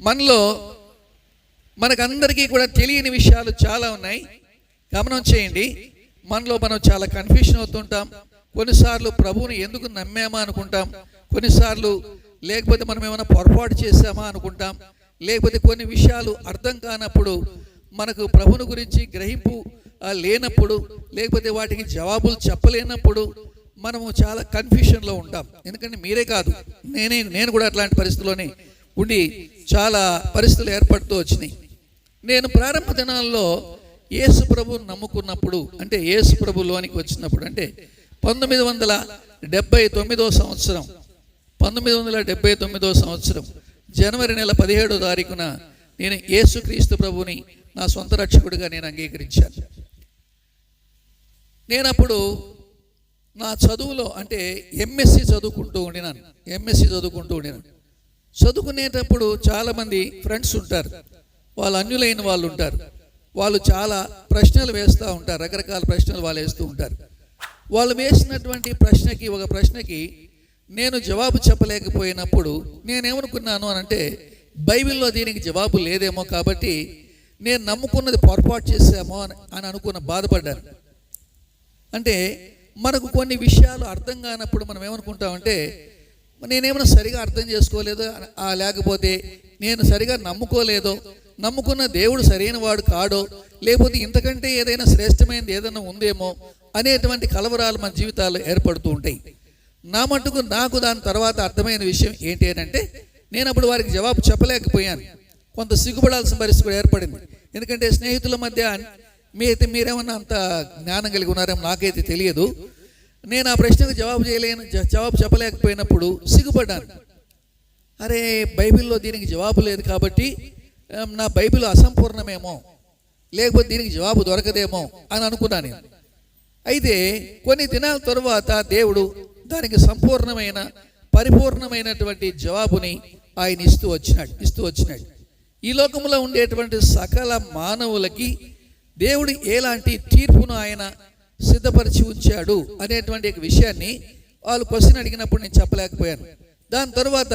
మనలో మనకందరికీ కూడా తెలియని విషయాలు చాలా ఉన్నాయి. గమనం చేయండి. మనలో మనం చాలా కన్ఫ్యూషన్ అవుతుంటాం. కొన్నిసార్లు ప్రభువుని ఎందుకు నమ్మామా అనుకుంటాం. కొన్నిసార్లు లేకపోతే మనం ఏమైనా పొరపాటు చేసామా అనుకుంటాం. లేకపోతే కొన్ని విషయాలు అర్థం కానప్పుడు మనకు ప్రభుని గురించి గ్రహింపు లేనప్పుడు లేకపోతే వాటికి జవాబులు చెప్పలేనప్పుడు మనము చాలా కన్ఫ్యూషన్లో ఉంటాం. ఎందుకంటే మీరే కాదు. నేనే నేను కూడా అట్లాంటి పరిస్థితుల్లోనే ఉండి చాలా పరిస్థితులు ఏర్పడుతూ వచ్చినాయి. నేను ప్రారంభ దినాల్లో యేసు ప్రభు నమ్ముకున్నప్పుడు అంటే యేసు ప్రభులోనికి వచ్చినప్పుడు అంటే పంతొమ్మిది వందల డెబ్బై తొమ్మిదో సంవత్సరం పంతొమ్మిది వందల డెబ్బై తొమ్మిదో సంవత్సరం జనవరి నెల పదిహేడో తారీఖున నేను యేసుక్రీస్తు ప్రభుని నా సొంత రక్షకుడిగా నేను అంగీకరించాను. నేను అప్పుడు నా చదువులో అంటే ఎంఎస్సి చదువుకుంటూ ఉండినాను ఎంఎస్సి చదువుకుంటూ ఉండినాను. చదువుకునేటప్పుడు చాలామంది ఫ్రెండ్స్ ఉంటారు. వాళ్ళు అన్యులైన వాళ్ళు ఉంటారు. వాళ్ళు చాలా ప్రశ్నలు వేస్తూ ఉంటారు. రకరకాల ప్రశ్నలు వాళ్ళు వేస్తూ ఉంటారు. వాళ్ళు వేసినటువంటి ప్రశ్నకి ఒక ప్రశ్నకి నేను జవాబు చెప్పలేకపోయినప్పుడు నేనేమనుకున్నాను అని అంటే బైబిల్లో దీనికి జవాబు లేదేమో కాబట్టి నేను నమ్ముకున్నది పొరపాటు చేశామో అని అని అనుకున్న బాధపడ్డాను. అంటే మనకు కొన్ని విషయాలు అర్థం కానప్పుడు మనం ఏమనుకుంటామంటే నేనేమైనా సరిగా అర్థం చేసుకోలేదు ఆ లేకపోతే నేను సరిగా నమ్ముకోలేదో. నమ్ముకున్న దేవుడు సరైన వాడు కాడో లేకపోతే ఇంతకంటే ఏదైనా శ్రేష్టమైనది ఏదైనా ఉందేమో అనేటువంటి కలవరాలు మన జీవితాల్లో ఏర్పడుతూ ఉంటాయి. నా మటుకు నాకు దాని తర్వాత అర్థమైన విషయం ఏంటి అని అంటే నేను అప్పుడు వారికి జవాబు చెప్పలేకపోయాను. కొంత సిగ్గుపడాల్సిన పరిస్థితి కూడా ఏర్పడింది. ఎందుకంటే స్నేహితుల మధ్య మీ అయితే మీరేమన్నా అంత జ్ఞానం కలిగి ఉన్నారేమో నాకైతే తెలియదు. నేను ఆ ప్రశ్నకు జవాబు చేయలేను జవాబు చెప్పలేకపోయినప్పుడు సిగ్గుపడ్డాను. అరే బైబిల్లో దీనికి జవాబు లేదు కాబట్టి నా బైబిల్ అసంపూర్ణమేమో లేకపోతే దీనికి జవాబు దొరకదేమో అని అనుకున్నాను నేను. అయితే కొన్ని దినాల తరువాత దేవుడు దానికి సంపూర్ణమైన పరిపూర్ణమైనటువంటి జవాబుని ఆయన ఇస్తూ వచ్చినాడు ఇస్తూ వచ్చినాడు. ఈ లోకంలో ఉండేటువంటి సకల మానవులకి దేవుడు ఎలాంటి తీర్పును ఆయన సిద్ధపరిచి ఉంచాడు అనేటువంటి విషయాన్ని వాళ్ళు క్వశ్చన్ అడిగినప్పుడు నేను చెప్పలేకపోయాను. దాని తర్వాత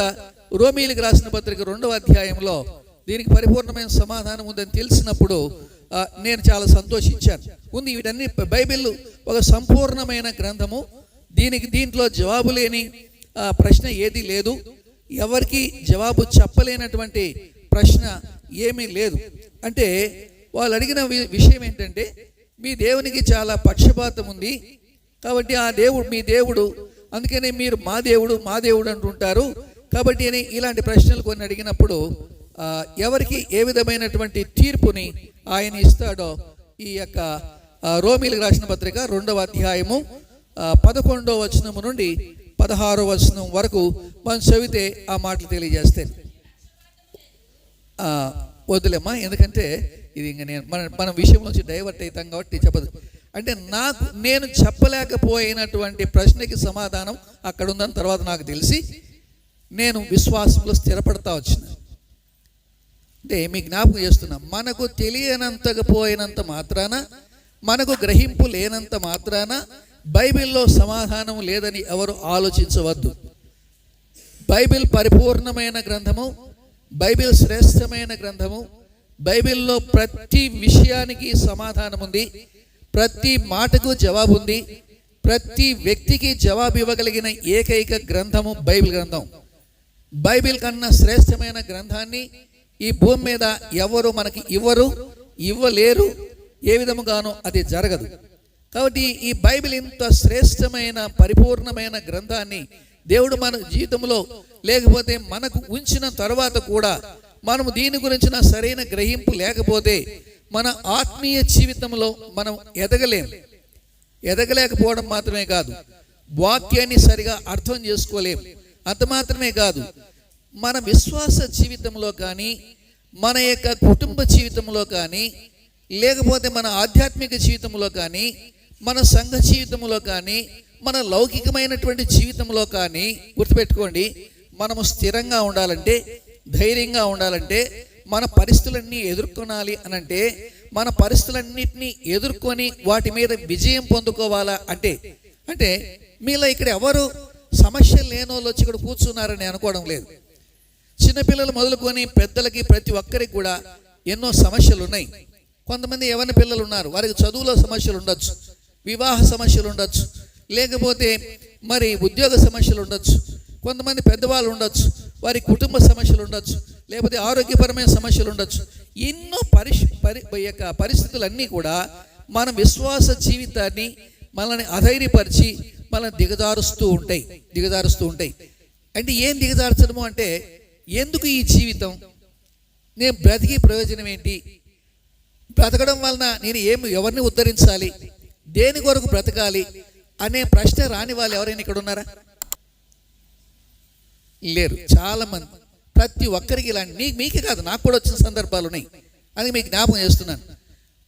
రోమీలకు రాసిన పత్రిక రెండవ అధ్యాయంలో దీనికి పరిపూర్ణమైన సమాధానం ఉందని తెలిసినప్పుడు నేను చాలా సంతోషించాను. ఉంది వీటన్ని బైబిల్ ఒక సంపూర్ణమైన గ్రంథము. దీనికి దీంట్లో జవాబు లేని ప్రశ్న ఏది లేదు. ఎవరికి జవాబు చెప్పలేనటువంటి ప్రశ్న ఏమీ లేదు. అంటే వాళ్ళు అడిగిన వి- విషయం ఏంటంటే మీ దేవునికి చాలా పక్షపాతం ఉంది. కాబట్టి ఆ దేవుడు మీ దేవుడు. అందుకనే మీరు మా దేవుడు మా దేవుడు అంటుంటారు. కాబట్టి అని ఇలాంటి ప్రశ్నలు కొన్ని అడిగినప్పుడు ఎవరికి ఏ విధమైనటువంటి తీర్పుని ఆయన ఇస్తాడో ఈ యొక్క రోమిలకు రాసిన పత్రిక రెండవ అధ్యాయము పదకొండవ వచనము నుండి పదహారో వచనం వరకు మనం చదివితే ఆ మాటలు తెలియజేస్తే వదిలేమ్మా ఎందుకంటే ఇది ఇంక నేను మన మన విషయంలోంచి డైవర్ట్ అవుతాం కాబట్టి చెప్పదు. అంటే నాకు నేను చెప్పలేకపోయినటువంటి ప్రశ్నకి సమాధానం అక్కడ ఉందని తర్వాత నాకు తెలిసి నేను విశ్వాసంలో స్థిరపడతా వచ్చిన. అంటే మీ జ్ఞాపకం చేస్తున్నా మనకు తెలియనంతగా పోయినంత మాత్రాన మనకు గ్రహింపు లేనంత మాత్రాన బైబిల్లో సమాధానం లేదని ఎవరు ఆలోచించవద్దు. బైబిల్ పరిపూర్ణమైన గ్రంథము బైబిల్ శ్రేష్టమైన గ్రంథము బైబిల్లో ప్రతి విషయానికి సమాధానం ఉంది ప్రతి మాటకు జవాబు ఉంది ప్రతి వ్యక్తికి జవాబు ఇవ్వగలిగిన ఏకైక గ్రంథము బైబిల్ గ్రంథం. బైబిల్ కన్నా శ్రేష్టమైన గ్రంథాన్ని ఈ భూమి మీద ఎవరు మనకి ఇవ్వరు ఇవ్వలేరు ఏ విధముగానో అది జరగదు. కాబట్టి ఈ బైబిల్ ఇంత శ్రేష్టమైన పరిపూర్ణమైన గ్రంథాన్ని దేవుడు మన జీవితంలో లేకపోతే మనకు ఉంచిన తర్వాత కూడా మనము దీని గురించిన సరైన గ్రహింపు లేకపోతే మన ఆత్మీయ జీవితంలో మనం ఎదగలేం. ఎదగలేకపోవడం మాత్రమే కాదు వాక్యాన్ని సరిగా అర్థం చేసుకోలేం. అంత మాత్రమే కాదు మన విశ్వాస జీవితంలో కానీ మన యొక్క కుటుంబ జీవితంలో కానీ లేకపోతే మన ఆధ్యాత్మిక జీవితంలో కానీ మన సంఘ జీవితంలో కానీ మన లౌకికమైనటువంటి జీవితంలో కానీ గుర్తుపెట్టుకోండి మనము స్థిరంగా ఉండాలంటే ధైర్యంగా ఉండాలంటే మన పరిస్థితులన్నీ ఎదుర్కొనాలి అనంటే మన పరిస్థితులన్నింటినీ ఎదుర్కొని వాటి మీద విజయం పొందుకోవాలా అంటే అంటే మీలో ఇక్కడ ఎవరు సమస్య లేని వాళ్ళు వచ్చి ఇక్కడ కూర్చున్నారని అనుకోవడం లేదు. చిన్నపిల్లలు మొదలుకొని పెద్దలకి ప్రతి ఒక్కరికి కూడా ఎన్నో సమస్యలు ఉన్నాయి. కొంతమంది ఎవరి పిల్లలు ఉన్నారు వారికి చదువులో సమస్యలు ఉండొచ్చు వివాహ సమస్యలు ఉండొచ్చు లేకపోతే మరి ఉద్యోగ సమస్యలు ఉండొచ్చు కొంతమంది పెద్దవాళ్ళు ఉండొచ్చు వారి కుటుంబ సమస్యలు ఉండొచ్చు లేకపోతే ఆరోగ్యపరమైన సమస్యలు ఉండొచ్చు. ఎన్నో పరిష్ పరి యొక్క పరిస్థితులన్నీ కూడా మన విశ్వాస జీవితాన్ని మనల్ని అధైర్యపరిచి మనల్ని దిగజారుస్తూ ఉంటాయి దిగజారుస్తూ ఉంటాయి. అంటే ఏం దిగజార్చడము అంటే ఎందుకు ఈ జీవితం? నేను బ్రతికి ప్రయోజనం ఏంటి? బ్రతకడం వలన నేను ఏమి ఎవరిని ఉద్ధరించాలి? దేని కొరకు బ్రతకాలి? అనే ప్రశ్న రాని వాళ్ళు ఎవరైనా ఇక్కడ ఉన్నారా? లేరు. చాలామంది. ప్రతి ఒక్కరికి ఇలాంటి నీకు మీకే కాదు నాకు కూడా వచ్చిన సందర్భాలు ఉన్నాయి. అది మీకు జ్ఞాపకం చేస్తున్నాను.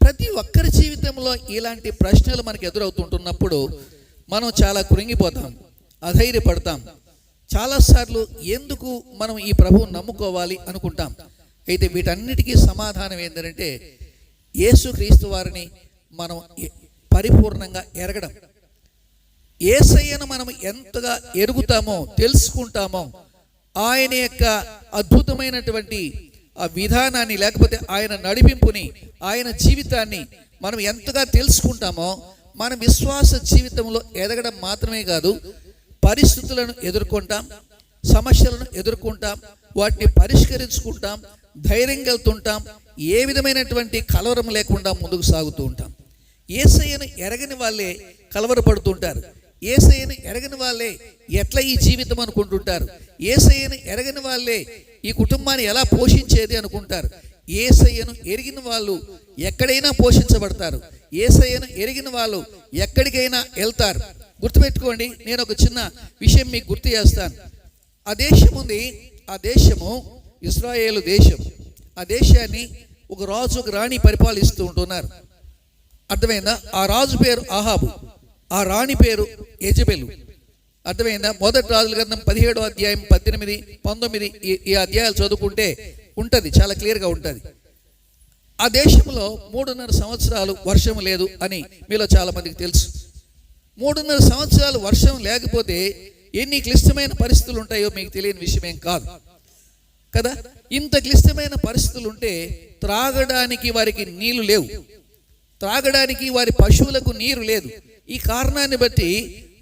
ప్రతి ఒక్కరి జీవితంలో ఇలాంటి ప్రశ్నలు మనకు ఎదురవుతుంటున్నప్పుడు మనం చాలా కృంగిపోతాం. అధైర్యపడతాం. చాలాసార్లు ఎందుకు మనం ఈ ప్రభువు నమ్ముకోవాలి అనుకుంటాం. అయితే వీటన్నిటికీ సమాధానం ఏంటంటే యేసుక్రీస్తు వారిని మనం పరిపూర్ణంగా ఎరగడం. ఏసయ్యను మనం ఎంతగా ఎరుగుతామో తెలుసుకుంటామో ఆయన యొక్క అద్భుతమైనటువంటి ఆ విధానాన్ని లేకపోతే ఆయన నడిపింపుని ఆయన జీవితాన్ని మనం ఎంతగా తెలుసుకుంటామో మన విశ్వాస జీవితంలో ఎదగడం మాత్రమే కాదు పరిస్థితులను ఎదుర్కొంటాం సమస్యలను ఎదుర్కొంటాం వాటిని పరిష్కరించుకుంటాం ధైర్యం వెళ్తుంటాం ఏ విధమైనటువంటి కలవరం లేకుండా ముందుకు సాగుతూ ఉంటాం. ఏసయ్యను ఎరగని వాళ్ళే కలవరపడుతుంటారు. ఏసయ్యను ఎరగని వాళ్ళే ఎట్లా ఈ జీవితం అనుకుంటుంటారు? ఏసయ్యను ఎరగని వాళ్ళే ఈ కుటుంబాన్ని ఎలా పోషించేది అనుకుంటారు? ఏసయ్యను ఎరిగిన వాళ్ళు ఎక్కడైనా పోషించబడతారు. ఏసయ్యను ఎరిగిన వాళ్ళు ఎక్కడికైనా వెళ్తారు. గుర్తుపెట్టుకోండి నేను ఒక చిన్న విషయం మీకు గుర్తు చేస్తాను. ఆ దేశం ఉంది. ఆ దేశము ఇస్రాయేలు దేశం. ఆ దేశాన్ని ఒక రాజు ఒక రాణి పరిపాలిస్తూ ఉంటున్నారు. అర్థమైందా? ఆ రాజు పేరు ఆహాబు ఆ రాణి పేరు యజబెలు. అర్థమైందా? మొదటి రాజుల గ్రంథం పదిహేడో అధ్యాయం పద్దెనిమిది పంతొమ్మిది ఈ అధ్యాయాలు చదువుకుంటే ఉంటుంది చాలా క్లియర్గా ఉంటుంది. ఆ దేశంలో మూడున్నర సంవత్సరాలు వర్షం లేదు అని మీలో చాలామందికి తెలుసు. మూడున్నర సంవత్సరాలు వర్షం లేకపోతే ఎన్ని క్లిష్టమైన పరిస్థితులు ఉంటాయో మీకు తెలియని విషయమేం కాదు. కదా? ఇంత క్లిష్టమైన పరిస్థితులు ఉంటే త్రాగడానికి వారికి నీళ్ళు లేవు. త్రాగడానికి వారి పశువులకు నీరు లేదు. ఈ కారణాన్ని బట్టి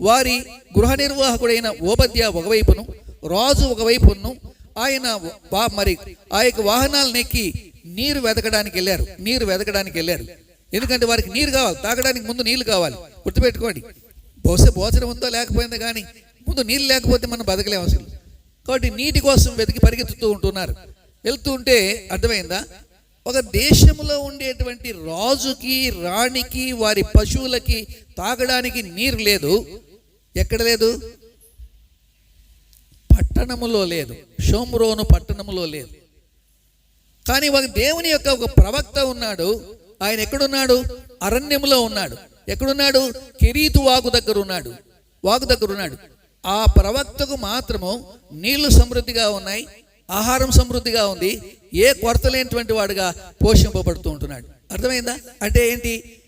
వారి గృహ నిర్వాహకుడైన ఓబద్య ఒకవైపును రాజు ఒకవైపును ఆయన మరి ఆ యొక్క వాహనాలను ఎక్కి నీరు వెతకడానికి వెళ్ళారు. నీరు వెతకడానికి వెళ్ళారు. ఎందుకంటే వారికి నీరు కావాలి. తాగడానికి ముందు నీళ్ళు కావాలి. గుర్తుపెట్టుకోండి. బహుశా భోజనం ఉందో లేకపోయిందో కానీ ముందు నీళ్ళు లేకపోతే మనం బతకలేము అసలు. కాబట్టి నీటి కోసం వెతికి పరిగెత్తుతూ ఉంటున్నారు. వెళ్తూ ఉంటే అర్థమైందా? ఒక దేశంలో ఉండేటువంటి రాజుకి రాణికి వారి పశువులకి తాగడానికి నీరు లేదు. ఎక్కడ లేదు? పట్టణములో లేదు. షోమ్రోను పట్టణములో లేదు. కానీ ఒక దేవుని యొక్క ఒక ప్రవక్త ఉన్నాడు. ఆయన ఎక్కడున్నాడు? అరణ్యములో ఉన్నాడు. ఎక్కడున్నాడు? కిరీతు వాగు దగ్గర ఉన్నాడు. వాగు దగ్గర ఉన్నాడు. ఆ ప్రవక్తకు మాత్రము నీళ్ళు సమృద్ధిగా ఉన్నాయి ఆహారం సమృద్ధిగా ఉంది ఏ కొరత లేనటువంటి వాడుగా పోషింపబడుతూ ఉంటున్నాడు. అర్థమైందా? అంటే ఏంటి?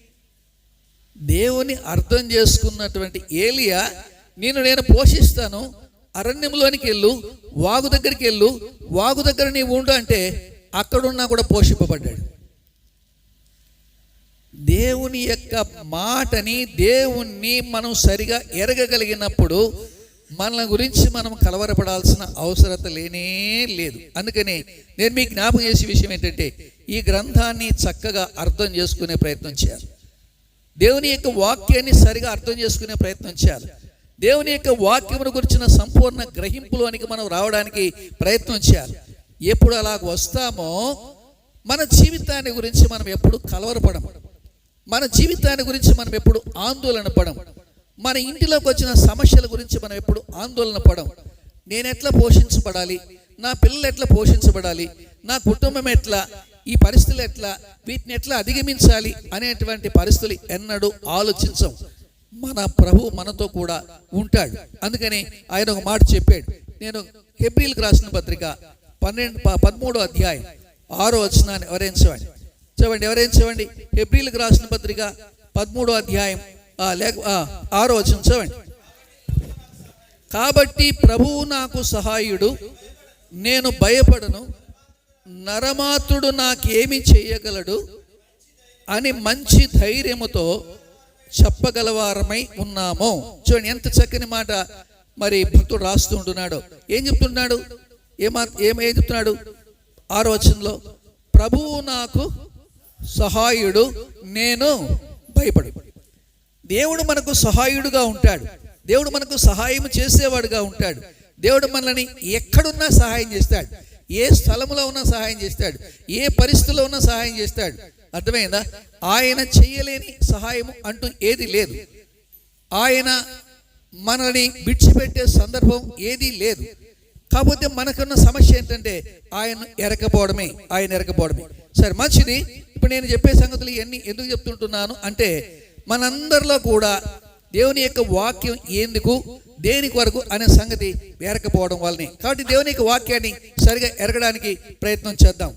దేవుని అర్థం చేసుకున్నటువంటి ఏలియా నేను నేను పోషిస్తాను. అరణ్యంలోనికి వెళ్ళు. వాగు దగ్గరికి వెళ్ళు. వాగు దగ్గర నీవు ఉండు అంటే అక్కడున్నా కూడా పోషింపబడ్డాడు. దేవుని యొక్క మాటని దేవుణ్ణి మనం సరిగా ఎరగగలిగినప్పుడు మన గురించి మనం కలవరపడాల్సిన అవసరత లేనే లేదు. అందుకని నేను మీకు జ్ఞాపకం చేసే విషయం ఏంటంటే ఈ గ్రంథాన్ని చక్కగా అర్థం చేసుకునే ప్రయత్నం చేయాలి. దేవుని యొక్క వాక్యాన్ని సరిగా అర్థం చేసుకునే ప్రయత్నం చేయాలి. దేవుని యొక్క వాక్యమును గురించిన సంపూర్ణ గ్రహింపులోనికి మనం రావడానికి ప్రయత్నం చేయాలి. ఎప్పుడు అలా వస్తామో మన జీవితాన్ని గురించి మనం ఎప్పుడు కలవరపడము. మన జీవితాన్ని గురించి మనం ఎప్పుడు ఆందోళన పడము. మన ఇంటిలోకి వచ్చిన సమస్యల గురించి మనం ఎప్పుడు ఆందోళన పడం నేను ఎట్లా పోషించబడాలి? నా పిల్లలు ఎట్లా పోషించబడాలి? నా కుటుంబం ఎట్లా? ఈ పరిస్థితులు ఎట్లా? వీటిని ఎట్లా అధిగమించాలి? అనేటువంటి పరిస్థితులు ఎన్నడూ ఆలోచించం మన ప్రభు మనతో కూడా ఉంటాడు. అందుకని ఆయన ఒక మాట చెప్పాడు. నేను హెబ్రిల్కి రాసిన పత్రిక పన్నెండు ప- పదమూడో అధ్యాయం ఆరో వచనాన్ని ఎవరేం చూడండి చూడండి ఎవరేం చూడండి హెబ్రిల్కి రాసిన పత్రిక పదమూడో అధ్యాయం లేక ఆ, ఆరో చూడండి కాబట్టి ప్రభువు నాకు సహాయుడు నేను భయపడను నరమాతుడు నాకేమి చేయగలడు అని మంచి ధైర్యముతో చెప్పగలవారమై ఉన్నాము. చూడండి ఎంత చక్కని మాట మరి భక్తుడు రాస్తూ ఉంటున్నాడు. ఏం చెప్తున్నాడు? ఏమా ఏమేం చెప్తున్నాడు? ఆలోచనలో ప్రభువు నాకు సహాయుడు నేను భయపడు దేవుడు మనకు సహాయుడుగా ఉంటాడు. దేవుడు మనకు సహాయం చేసేవాడుగా ఉంటాడు. దేవుడు మనల్ని ఎక్కడున్నా సహాయం చేస్తాడు. ఏ స్థలంలో ఉన్నా సహాయం చేస్తాడు. ఏ పరిస్థితిలో ఉన్నా సహాయం చేస్తాడు. అర్థమైందా? ఆయన చేయలేని సహాయం అంటూ ఏది లేదు. ఆయన మనల్ని విడిచిపెట్టే సందర్భం ఏదీ లేదు. కాకపోతే మనకున్న సమస్య ఏంటంటే ఆయన ఎరకపోవడమే ఆయన ఎరకపోవడమే. సరే మంచిది. ఇప్పుడు నేను చెప్పే సంగతులు ఇవన్నీ ఎందుకు చెప్తుంటున్నాను అంటే మనందరిలో కూడా దేవుని యొక్క వాక్యం ఎందుకు దేనికి వరకు అనే సంగతి ఎరకపోవడం వల్లనే. కాబట్టి దేవుని యొక్క వాక్యాన్ని సరిగా ఎరగడానికి ప్రయత్నం చేద్దాం.